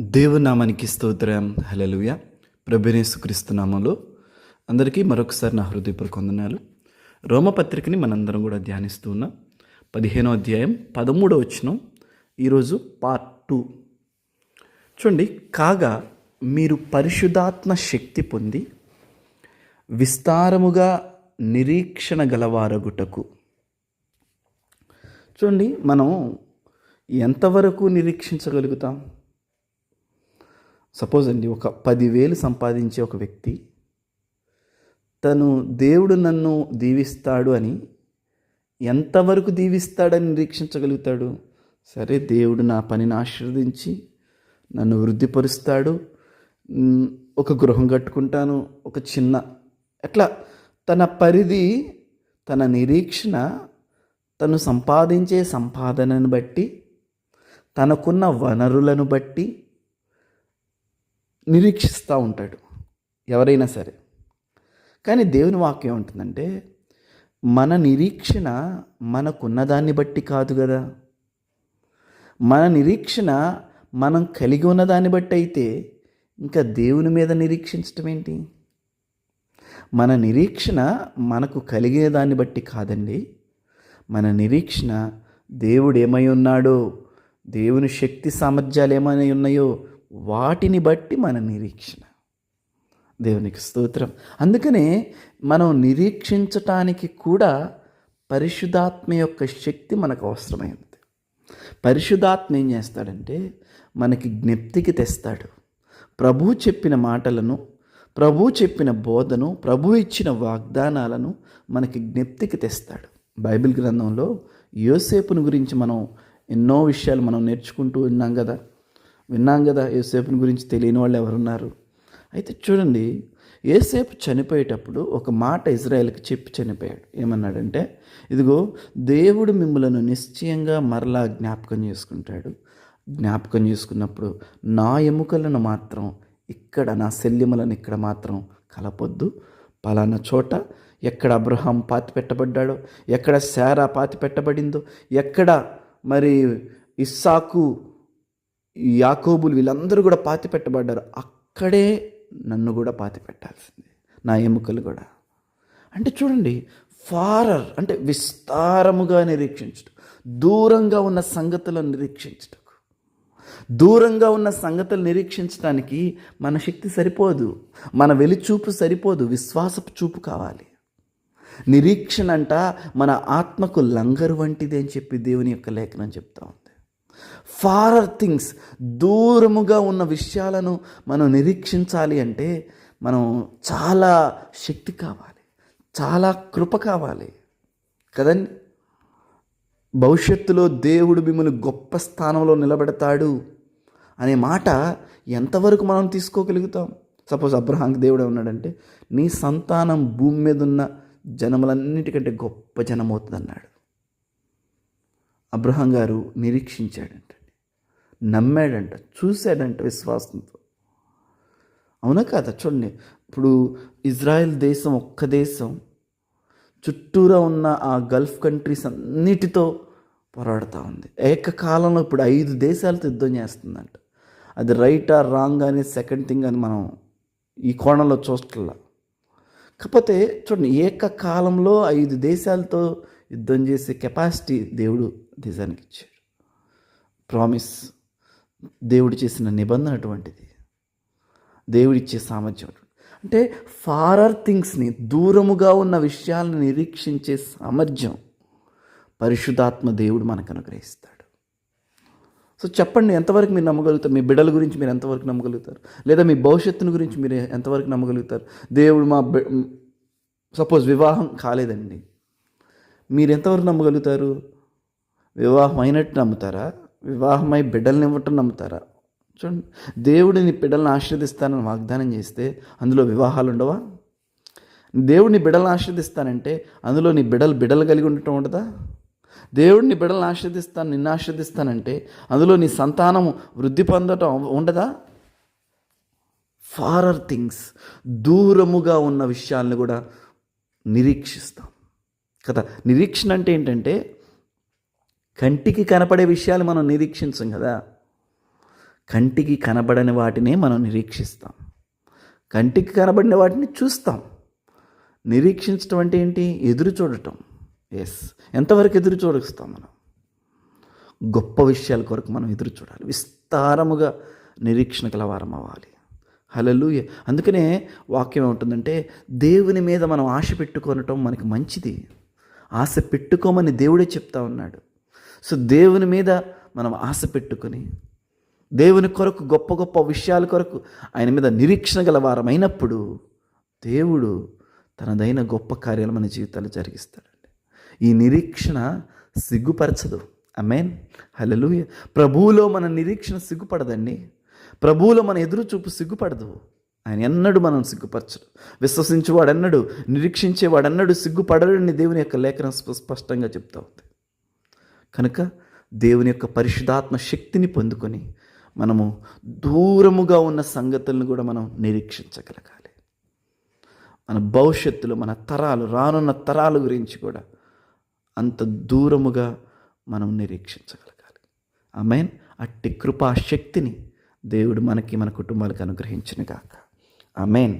దేవునామానికి స్తోత్రం. హలలుయ ప్రభనేసుక్రీస్తు నామంలో అందరికీ మరొకసారి నా హృదయపూర్వక వందనాలు. రోమపత్రికని మనందరం కూడా ధ్యానిస్తూ ఉన్నాం. పదిహేనో అధ్యాయం పదమూడో వచ్చిన ఈరోజు పార్ట్ టూ. చూడండి కాగా మీరు పరిశుధాత్మ శక్తి పొంది విస్తారముగా నిరీక్షణ గలవారగుటకు. చూడండి మనం ఎంతవరకు నిరీక్షించగలుగుతాం? సపోజ్ అండి ఒక పదివేలు సంపాదించే ఒక వ్యక్తి తను దేవుడు నన్ను దీవిస్తాడు అని ఎంతవరకు దీవిస్తాడని నిరీక్షించగలుగుతాడు? సరే దేవుడు నా పనిని ఆశీర్వదించి నన్ను వృద్ధిపరుస్తాడు. ఒక గృహం కట్టుకుంటాను ఒక చిన్న అట్లా తన పరిధి తన నిరీక్షణ తను సంపాదించే సంపాదనను బట్టి తనకున్న వనరులను బట్టి నిరీక్షిస్తూ ఉంటాడు ఎవరైనా సరే. కానీ దేవుని వాక్యం ఉంటుందంటే మన నిరీక్షణ మనకున్న దాన్ని బట్టి కాదు కదా. మన నిరీక్షణ మనం కలిగి ఉన్న దాన్ని బట్టి అయితే ఇంకా దేవుని మీద నిరీక్షించటం ఏంటి? మన నిరీక్షణ మనకు కలిగే దాన్ని బట్టి కాదండి. మన నిరీక్షణ దేవుడు ఏమై ఉన్నాడో దేవుని శక్తి సామర్థ్యాలు ఏమై ఉన్నాయో వాటిని బట్టి మన నిరీక్షణ. దేవునికి స్తోత్రం. అందుకనే మనం నిరీక్షించటానికి కూడా పరిశుధాత్మ యొక్క శక్తి మనకు అవసరమైంది పరిశుధాత్మ ఏం చేస్తాడంటే మనకి జ్ఞప్తికి తెస్తాడు. ప్రభు చెప్పిన మాటలను ప్రభు చెప్పిన బోధను ప్రభు ఇచ్చిన వాగ్దానాలను మనకి జ్ఞప్తికి తెస్తాడు. బైబిల్ గ్రంథంలో యోసేపుని గురించి మనం ఎన్నో విషయాలు మనం నేర్చుకుంటూ ఉన్నాం కదా. విన్నాం కదా ఏసేపుని గురించి తెలియని వాళ్ళు ఎవరున్నారు? అయితే చూడండి ఏసేపు చనిపోయేటప్పుడు ఒక మాట ఇజ్రాయెల్కి చెప్పి చనిపోయాడు. ఏమన్నాడంటే ఇదిగో దేవుడు మిమ్మలను నిశ్చయంగా మరలా జ్ఞాపకం చేసుకుంటాడు. జ్ఞాపకం చేసుకున్నప్పుడు నా ఎముకలను మాత్రం ఇక్కడ నా శల్యములను ఇక్కడ మాత్రం కలపొద్దు. పలానా చోట ఎక్కడ అబ్రహాం పాతి పెట్టబడ్డాడో ఎక్కడ శారా పాతి పెట్టబడిందో ఎక్కడ మరి ఇస్సాకు యాకోబులు వీళ్ళందరూ కూడా పాతి పెట్టబడ్డారు. అక్కడే నన్ను కూడా పాతి పెట్టాల్సిందే. నా ఎముకలు కూడా. అంటే చూడండి ఫారర్ అంటే విస్తారముగా నిరీక్షించడం దూరంగా ఉన్న సంగతులను నిరీక్షించటం దూరంగా ఉన్న సంగతులు నిరీక్షించడానికి మన శక్తి సరిపోదు మన వెలిచూపు సరిపోదు విశ్వాసపు చూపు కావాలి. నిరీక్షణ అంట మన ఆత్మకు లంగరు వంటిది అని చెప్పి దేవుని యొక్క లేఖనం చెప్తా ఉంది. ఫారర్ థింగ్స్ దూరముగా ఉన్న విషయాలను మనం నిరీక్షించాలి అంటే మనం చాలా శక్తి కావాలి. చాలా కృప కావాలి. కదండి? భవిష్యత్తులో దేవుడు మిమ్మల్ని గొప్ప స్థానంలో నిలబెడతాడు అనే మాట ఎంతవరకు మనం తీసుకోగలుగుతాం? సపోజ్ అబ్రహాంకి దేవుడే ఉన్నాడంటే నీ సంతానం భూమి మీద ఉన్న జనములన్నిటికంటే గొప్ప జనం అవుతుంది అన్నాడు అబ్రహం గారు నిరీక్షించాడంట. నమ్మాడంట. చూశాడంట విశ్వాసంతో. అవునా కాదా? చూడండి. ఇప్పుడు ఇజ్రాయెల్ దేశం ఒక్క దేశం చుట్టూరా ఉన్న ఆ గల్ఫ్ కంట్రీస్ అన్నిటితో పోరాడుతూ ఉంది. ఏకకాలంలో ఇప్పుడు ఐదు దేశాలతో యుద్ధం చేస్తుందంట. అది రైట్ ఆర్ రాంగ్ అనే సెకండ్ థింగ్ అని మనం ఈ కోణంలో చూస్తల్లా కాకపోతే చూడండి ఏకకాలంలో ఐదు దేశాలతో యుద్ధం చేసే కెపాసిటీ దేవుడు దేశానికి ఇచ్చాడు. ప్రామిస్ దేవుడు చేసిన నిబంధన అటువంటిది. దేవుడిచ్చే సామర్థ్యం అటువంటి. అంటే ఫారర్ థింగ్స్ని దూరముగా ఉన్న విషయాలను నిరీక్షించే సామర్థ్యం పరిశుధాత్మ దేవుడు మనకు అనుగ్రహిస్తాడు. సో చెప్పండి ఎంతవరకు మీరు నమ్మగలుగుతారు? మీ బిడ్డల గురించి మీరు ఎంతవరకు నమ్మగలుగుతారు? లేదా మీ భవిష్యత్తును గురించి మీరు ఎంతవరకు నమ్మగలుగుతారు? దేవుడు మా సపోజ్ వివాహం కాలేదండి. మీరు ఎంతవరకు నమ్మగలుగుతారు? వివాహం అయినట్టు నమ్ముతారా? వివాహమై బిడ్డల్ని ఇవ్వటం నమ్ముతారా? చూడండి దేవుడు నీ బిడ్డలను ఆశీర్దిస్తానని వాగ్దానం చేస్తే అందులో వివాహాలు ఉండవా? దేవుడిని బిడ్డలను ఆశీర్దిస్తానంటే అందులో నీ బిడ్డలు బిడ్డలు కలిగి ఉండటం ఉండదా? దేవుడిని బిడ్డలను ఆశీర్దిస్తాను నిన్ను ఆశీర్దిస్తానంటే అందులో నీ సంతానం వృద్ధి పొందటం ఉండదా? ఫారర్ థింగ్స్ దూరముగా ఉన్న విషయాలను కూడా నిరీక్షిస్తాం. కదా? నిరీక్షణ అంటే ఏంటంటే కంటికి కనపడే విషయాలు మనం నిరీక్షించం కదా? కంటికి కనబడని వాటినే మనం నిరీక్షిస్తాం. కంటికి కనబడిన వాటిని చూస్తాం. నిరీక్షించడం అంటే ఏంటి? ఎదురు చూడటం. ఎస్ ఎంతవరకు ఎదురు చూడస్తాం మనం? గొప్ప విషయాల కొరకు మనం ఎదురు చూడాలి. విస్తారముగా నిరీక్షణ గల వారం అవ్వాలి. హలలు అందుకనే వాక్యం ఏముంటుందంటే దేవుని మీద మనం ఆశ పెట్టుకొనటం మనకి మంచిది. ఆశ పెట్టుకోమని దేవుడే చెప్తా ఉన్నాడు. సో దేవుని మీద మనం ఆశ పెట్టుకొని దేవుని కొరకు గొప్ప గొప్ప విషయాల కొరకు ఆయన మీద నిరీక్షణ గల వారమైనప్పుడు దేవుడు తనదైన గొప్ప కార్యాలు మన జీవితాలు జరిగిస్తాడండి. ఈ నిరీక్షణ సిగ్గుపరచదు. అమెన్ హలలుయ ప్రభువులో మన నిరీక్షణ సిగ్గుపడదండి. ప్రభువులో మన ఎదురు చూపు సిగ్గుపడదు. ఆయన ఎన్నడూ మనం సిగ్గుపరచడు. విశ్వసించేవాడన్నడు నిరీక్షించేవాడన్నడు సిగ్గుపడడని దేవుని యొక్క లేఖనం స్పష్టంగా చెప్తా ఉంది. కనుక దేవుని యొక్క పరిశుధాత్మ శక్తిని పొందుకొని మనము దూరముగా ఉన్న సంగతులను కూడా మనం నిరీక్షించగలగాలి. మన భవిష్యత్తులో మన తరాలు రానున్న తరాల గురించి కూడా అంత దూరముగా మనం నిరీక్షించగలగాలి. ఆమెన్. అట్టి కృపా శక్తిని దేవుడు మనకి మన కుటుంబాలకు అనుగ్రహించిన గాక ఆమెన్